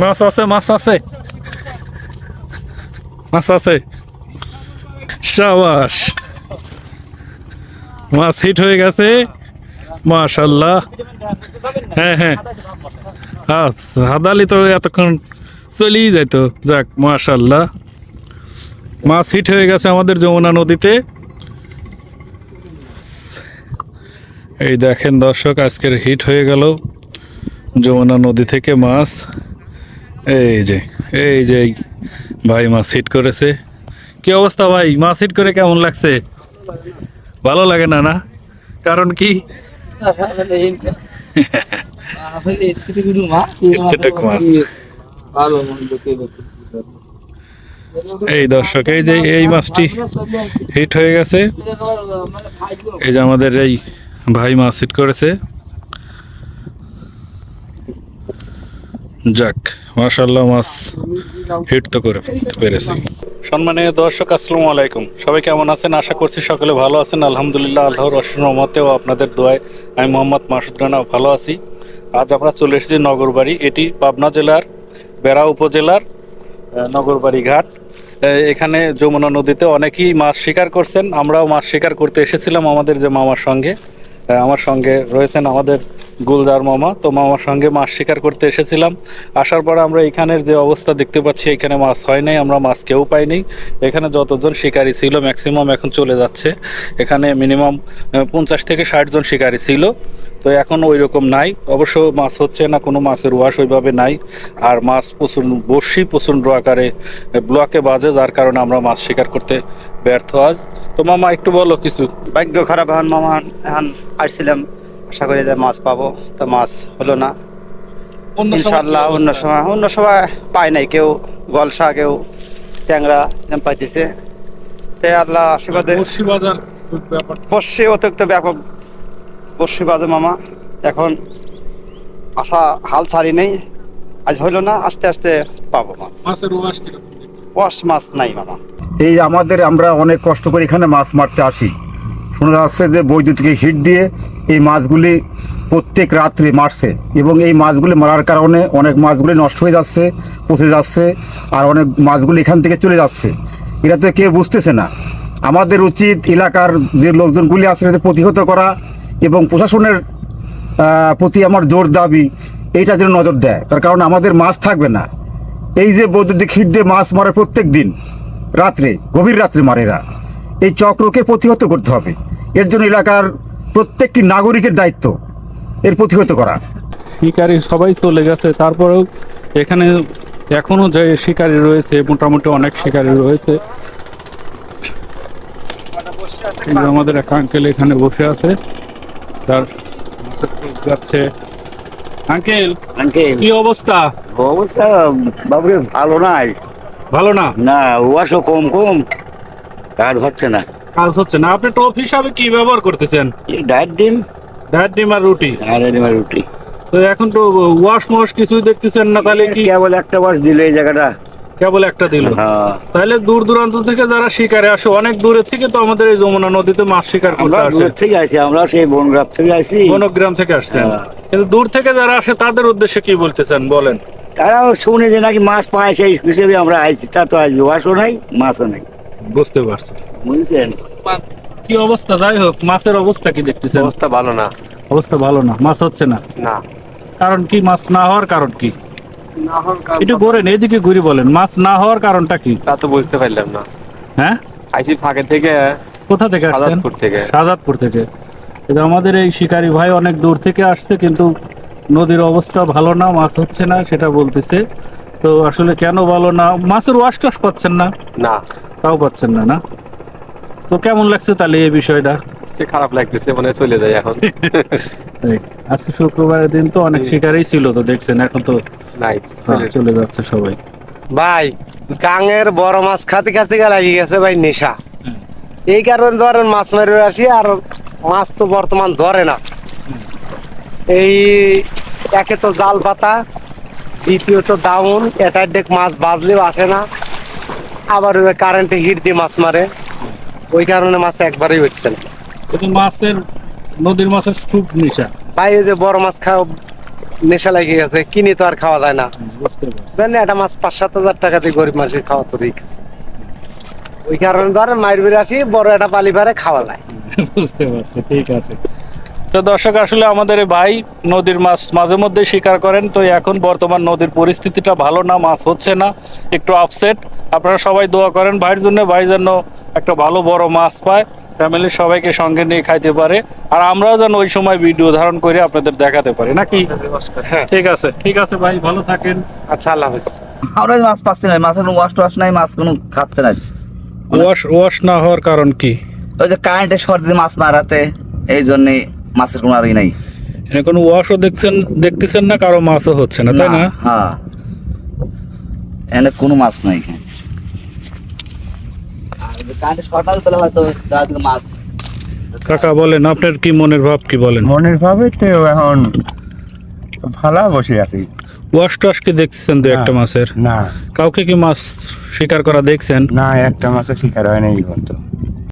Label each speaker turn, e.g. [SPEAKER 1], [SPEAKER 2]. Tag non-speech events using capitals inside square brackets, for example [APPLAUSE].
[SPEAKER 1] মাছ আছে মাছ আছে। মাছ আছে। সাবাস। মাছ হিট হয়ে গেছে। মাশাল্লাহ হ্যাঁ হ্যাঁ। আচ্ছা, হাদালি তো এতক্ষণ চলেই যাইতো। যাক মাশাল্লাহ মাছ হিট হয়ে গেছে আমাদের যমুনা নদীতে। এই দেখেন দর্শক আজকের হিট হয়ে গেল। যমুনা নদী থেকে মাছ। এই যে এই যে ভাই মাছ হিট করেছে। কি অবস্থা ভাই? মাছ হিট করে কেমন লাগছে? ভালো লাগে না না? কারণ কি। এই দর্শক, এই যে এই মাছটি হিট হয়ে গেছে। এই যে আমাদের এই ভাই মাছ হিট করেছে। যাক মাশাল্লাহ মাছ হিট তো করে পেরেছি। সম্মানীয় দর্শক, আসসালামু আলাইকুম। সবাই কেমন আছেন? আশা করছি সকলে ভালো আছেন। আলহামদুলিল্লাহ, আল্লাহর অসীম রহমতে ও আপনাদের দোয়ায় আমি মোহাম্মদ মাসুদ রানা ভালো আছি। আজ আমরা চলে এসেছি নগরবাড়ি। এটি পাবনা জেলার, বেড়া উপজেলার নগরবাড়ি ঘাট। এখানে যমুনা নদীতে অনেকেই মাছ শিকার করছেন। আমরাও মাছ শিকার করতে এসেছিলাম আমাদের যে মামার সঙ্গে। আমার সঙ্গে রয়েছেন আমাদের গুলদার মামা, তো মামার সঙ্গে মাছ শিকার করতে এসেছিলাম। আসার পর আমরা এখানের যে অবস্থা দেখতে পাচ্ছি, এখানে মাছ হয় নাই, আমরা মাছ কেউ পাইনি। এখানে যতজন শিকারী ছিল, ম্যাক্সিমাম এখন চলে যাচ্ছে। এখানে মিনিমাম পঞ্চাশ থেকে ষাট জন শিকারী ছিল। তো এখন ওই রকম নাই। অবশ্য মাছ হচ্ছে না, কোনো মাছের ওয়াশ ওইভাবে নাই। আর মাছ প্রচুর বর্ষি প্রচণ্ড আকারে ব্লকে বাজে, যার কারণে আমরা মাছ শিকার করতে ব্যর্থ আজ। তো মামা, একটু বলো কিছু।
[SPEAKER 2] ভাগ্য খারাপ এখন মামা এখন আসছিলাম আশা করি যে মাছ পাবো তো মাছ হলো না।
[SPEAKER 1] অন্য সময়
[SPEAKER 2] ইনশাল্লাহ অন্য সময় অন্য সময় পায় নাই কেউ গলসা কেউ ট্যাংরা এরম পাইতেছে। সে আল্লাহ আশীর্বাদে
[SPEAKER 1] বর্ষি বাজার
[SPEAKER 2] অতিরিক্ত ব্যাপক বর্ষি বাজে মামা এখন আশা হাল ছাড়ি নেই আজ হইল না আস্তে আস্তে পাবো মাছ।
[SPEAKER 1] মাছের ওয়াশ
[SPEAKER 2] মাছ নাই মামা।
[SPEAKER 3] এই আমাদের আমরা অনেক কষ্ট করে এখানে মাছ মারতে আসি। শোনা যাচ্ছে যে বৈদ্যুতিক হিট দিয়ে এই মাছগুলি প্রত্যেক রাত্রে মারছে। এবং এই মাছগুলি মারার কারণে অনেক মাছগুলি নষ্ট হয়ে যাচ্ছে, পচে যাচ্ছে, আর অনেক মাছগুলি এখান থেকে চলে যাচ্ছে। এটা তো কেউ বুঝতেছে না। আমাদের উচিত এলাকার যে লোকজনগুলি আছে, এদের প্রতিহত করা এবং প্রশাসনের প্রতি আমার জোর দাবি এইটা যেন নজর দেয়। তার কারণ আমাদের মাছ থাকবে না। এই যে বৈদ্যুতিক হিট দিয়ে মাছ মারে প্রত্যেক দিন রাত্রে, গভীর রাত্রে মারে এরা। এই চক্রকে প্রতিহত করতে হবে। এর জন্য এলাকার প্রত্যেকটি নাগরিকের দায়িত্ব এর প্রতিহত করা।
[SPEAKER 1] শিকারি সবাই চলে গেছে। তারপরেও এখানে এখনও যে শিকারি রয়েছে মোটামুটি অনেক শিকারি রয়েছে। আমাদের এক আঙ্কেল এখানে বসে আছে। তার যাচ্ছে। আঙ্কেল
[SPEAKER 4] আঙ্কেল
[SPEAKER 1] কি অবস্থা?
[SPEAKER 4] অবস্থা বাবুরে ভালো নাই।
[SPEAKER 1] ভালো না?
[SPEAKER 4] না ওয়াশও কম কম। কাজ হচ্ছে না।
[SPEAKER 1] কাজ হচ্ছে না। আপনি টপ হিসাবে কি ব্যবহার করতেছেন?
[SPEAKER 4] ডায়েট ডিম।
[SPEAKER 1] ডায়েট ডিম আর রুটি।
[SPEAKER 4] আর ডিমের রুটি।
[SPEAKER 1] তো এখন তো ওয়াশ মোয়াশ কিছুই দেখতেছেন না তাহলে কি
[SPEAKER 4] কেবল একটা ওয়াশ দিল এই জায়গাটা।
[SPEAKER 1] কেবল একটা দিল।
[SPEAKER 4] হ্যাঁ।
[SPEAKER 1] তাহলে দূর দূরান্ত থেকে যারা শিকারে আসে অনেক দূরের থেকে তো আমাদের এই যমুনা নদীতে মাছ শিকার করতে আসে।
[SPEAKER 4] থেকে আসি আমরা সেই বনগ্রাম থেকে আসি।
[SPEAKER 1] বনগ্রাম থেকে আসছেন।
[SPEAKER 4] হ্যাঁ।
[SPEAKER 1] কিন্তু দূর থেকে যারা আসে তাদের উদ্দেশ্যে কি বলতেছেন বলেন।
[SPEAKER 4] তারাও শুনে যে নাকি মাছ পায় সেই হিসেবে আমরা আইছি। তা তো আজ ওয়াশও নাই মাছও নাই।
[SPEAKER 1] বুঝতে পারছি।
[SPEAKER 4] বুঝছেন?
[SPEAKER 1] কি অবস্থা? যাই হোক মাছের অবস্থা কি দেখতেছেন?
[SPEAKER 5] অবস্থা ভালো না।
[SPEAKER 1] অবস্থা ভালো না মাছ হচ্ছে না।
[SPEAKER 5] না।
[SPEAKER 1] কারণ কি মাছ না হওয়ার কারণ কি? একটু ঘুরেন এইদিকে ঘুরি বলেন মাছ না হওয়ার কারণটা কি?
[SPEAKER 5] তা তো বুঝতে পারলাম না।
[SPEAKER 1] হ্যাঁ?
[SPEAKER 5] আইসি ফাঁকে থেকে
[SPEAKER 1] কোথা থেকে আসছেন?
[SPEAKER 5] থেকে।
[SPEAKER 1] থেকে। কিন্তু আমাদের এই শিকারী ভাই অনেক দূর থেকে আসছে কিন্তু নদীর অবস্থা ভালো না মাছ হচ্ছে না সেটা বলতেছে। তো আসলে কেন ভালো না? মাছের ওয়াশ টাশ পাচ্ছেন না?
[SPEAKER 5] না।
[SPEAKER 1] তাও পাচ্ছেন না না? তো কেমন লাগছে তাহলে এই বিষয়টা?
[SPEAKER 5] সে খারাপ লাগতেছে মানে চলে যায় এখন।
[SPEAKER 1] আজকে শুক্রবারের দিন তো অনেক শিকারই ছিল তো দেখছেন এখন তো
[SPEAKER 5] নাই
[SPEAKER 1] হ্যাঁ, চলে যাচ্ছে সবাই।
[SPEAKER 6] ভাই গাঙের বড় মাছ খাতে খাতে লাগি গেছে ভাই নেশা। এই কারণে ধরেন মাছ মারি আসি আর মাছ তো বর্তমান ধরে না। এই একে তো জাল পাতা দ্বিতীয়ত ডাউন এটা ডেক মাছ বাজলেও আসে না। আবার কারেন্টে হিট দিয়ে মাছ মারে। ওই কারণে মাছ একবারই হচ্ছে না।
[SPEAKER 1] কিন্তু মাছের নদীর মাছের খুব নিশা।
[SPEAKER 6] ভাই ওই যে বড় মাছ খাও নেশা লেগে গেছে কিনে তো আর খাওয়া যায় না। বুঝলেন একটা মাছ পাঁচ সাত হাজার টাকা দিয়ে গরিব মানুষের খাওয়া তো রিক্স ওই কারণে ধরেন মায়ের বেড়ে আসি বড় একটা পালি পারে খাওয়া যায়। [LAUGHS]
[SPEAKER 1] বুঝতে পারছি ঠিক আছে। তো দর্শক আসলে আমাদের এই ভাই নদীর মাছ মাঝে মধ্যে শিকার করেন তো এখন বর্তমান নদীর পরিস্থিতিটা ভালো না মাছ হচ্ছে না একটু আপসেট আপনারা সবাই দোয়া করেন ভাইয়ের জন্য ভাই যেন একটা ভালো বড় মাছ পায় ফ্যামিলির সবাইকে সঙ্গে নিয়ে খাইতে পারে আর আমরাও যেন ওই সময় ভিডিও ধারণ করে আপনাদের দেখাতে পারি নাকি?
[SPEAKER 6] হ্যাঁ।
[SPEAKER 1] ঠিক আছে ঠিক আছে ভাই ভালো থাকেন।
[SPEAKER 6] আচ্ছা আল্লাহ হাফিজ।
[SPEAKER 7] আমরা মাছ পাচ্ছি না মাছের কোনো ওয়াশ টোয়াশ নাই মাছ কোনো খাচ্ছে না
[SPEAKER 1] ওয়াশ ওয়াশ না হওয়ার কারণ কি?
[SPEAKER 7] ওই যে কারেন্টের শর্ট দিয়ে মাছ মারাতে এই জন্যে মাছের কোনো আরই নাই।
[SPEAKER 1] এখানে কোনো ওয়াশও দেখছেন দেখতেছেন না কারও মাছও হচ্ছে না তাই না
[SPEAKER 7] হ্যাঁ। এনে কোনো মাছ নাই মাছ।
[SPEAKER 1] কাকা বলেন আপনার কি মনের ভাব কি বলেন?
[SPEAKER 8] মনের ভাবে তো এখন ভালো বসে আছি।
[SPEAKER 1] ওয়াশ টোয়াশ কি দেখতেছেন দু একটা মাছের?
[SPEAKER 8] না।
[SPEAKER 1] কাউকে কি মাছ শিকার করা দেখছেন?
[SPEAKER 8] না একটা মাছও শিকার হয় না এই পর্যন্ত।